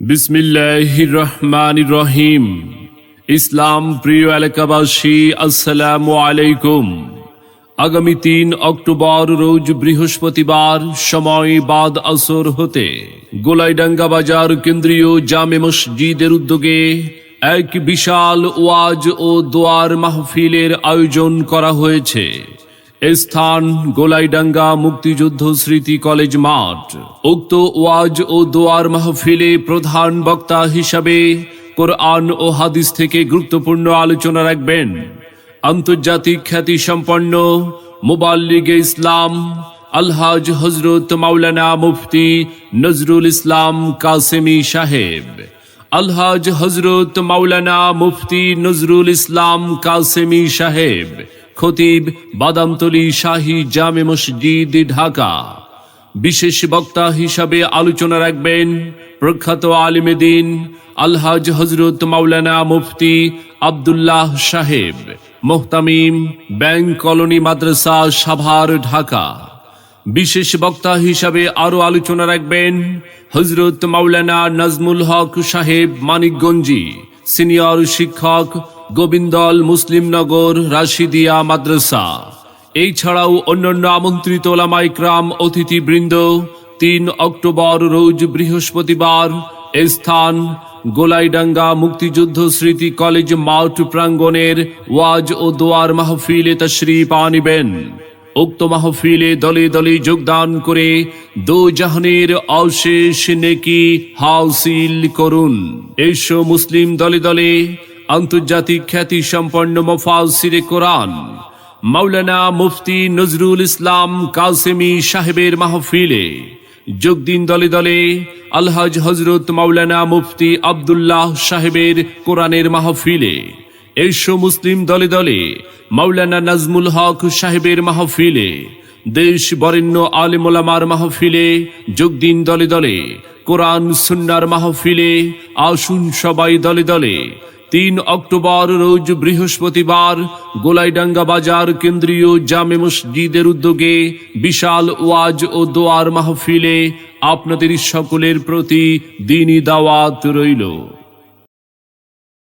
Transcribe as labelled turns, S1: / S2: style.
S1: বিসমিল্লাহির রহমান রহিম ইসলাম প্রিয় এলাকাবাসী, আসসালামু আলাইকুম। আগামী তিন অক্টোবর রোজ বৃহস্পতিবার সময় বাদ আসর হতে গোলাইডাঙ্গা বাজার কেন্দ্রীয় জামে মসজিদের উদ্যোগে এক বিশাল ওয়াজ ও দোয়ার মাহফিলের আয়োজন করা হয়েছে। স্থান গোলাইডাঙ্গা, মুক্তিযুদ্ধ স্মৃতি কলেজ মাঠ। উক্ত ওয়াজ ও দোয়ার মাহফিলে প্রধান বক্তা হিসাবে কোরআন ও হাদিস থেকে গুরুত্বপূর্ণ আলোচনা রাখবেন। আন্তর্জাতিক খ্যাতি সম্পন্ন মুবাল্লিগে ইসলাম, আলহাজ হজরত মাওলানা মুফতি নজরুল ইসলাম কাসেমি সাহেব, আলহাজ হজরত মাওলানা মুফতি নজরুল ইসলাম কাসেমি সাহেব খতিব বাদামতলি শাহী জামে মসজিদ, ঢাকা। বিশেষ বক্তা হিসাবে আলোচনা রাখবেন প্রখ্যাত আলিমেদিন আলহাজ হজরত মাওলানা মুফতি আবদুল্লাহ সাহেব, মোহতামিম ব্যাংক কলোনি মাদ্রাসা, সাভার, ঢাকা। বিশেষ বক্তা হিসাবে আরও আলোচনা রাখবেন হজরত মাওলানা নাজমুল হক সাহেব মানিকগঞ্জি, সিনিয়র শিক্ষক গোবিন্দল মুসলিমনগর রাশিদিয়া মাদ্রাসা। এই ছাড়াও অন্যান্য আমন্ত্রিত ওলামাইকরাম অতিথিবৃন্দ, তিন অক্টোবর রোজ বৃহস্পতিবার স্থান গোলাইডাঙ্গা মুক্তিযুদ্ধ স্মৃতি কলেজ মাঠ প্রাঙ্গণের ওয়াজ ও দোয়ার মাহফিলে তা তশরিফ আনিবেন। উক্ত মাহফিলে দলে দলে যোগদান করে দো জাহানের অশেষ নেকি হাউসিল করুন। এসো মুসলিম দলে দলে আন্তর্জাতিক খ্যাতি সম্পন্ন মফাসিরে কোরআন, মাওলানা মুফতি নজরুল ইসলাম কাসেমি সাহেবের মাহফিলে যোগ দিন দলে দলে আলহাজ হজরত মাওলানা মুফতি আবদুল্লাহ সাহেবের কোরআনের মাহফিলে। এসো মুসলিম দলে দলে মাওলানা নাজমুল হক সাহেবের মাহফিলে, দেশ বরেণ্য আলিমোলামার মাহফিলে যোগ দিন দলে দলে, কোরআন সুন্নার মাহফিলে আসুন সবাই দলে দলে তিন অক্টোবর রোজ বৃহস্পতিবার গোলাইডাঙ্গা বাজার কেন্দ্রীয় জামে মসজিদের উদ্যোগে বিশাল ওয়াজ ও দোয়ার মাহফিলে আপনাদের সকলের প্রতি দিনই দাওয়াত রইল।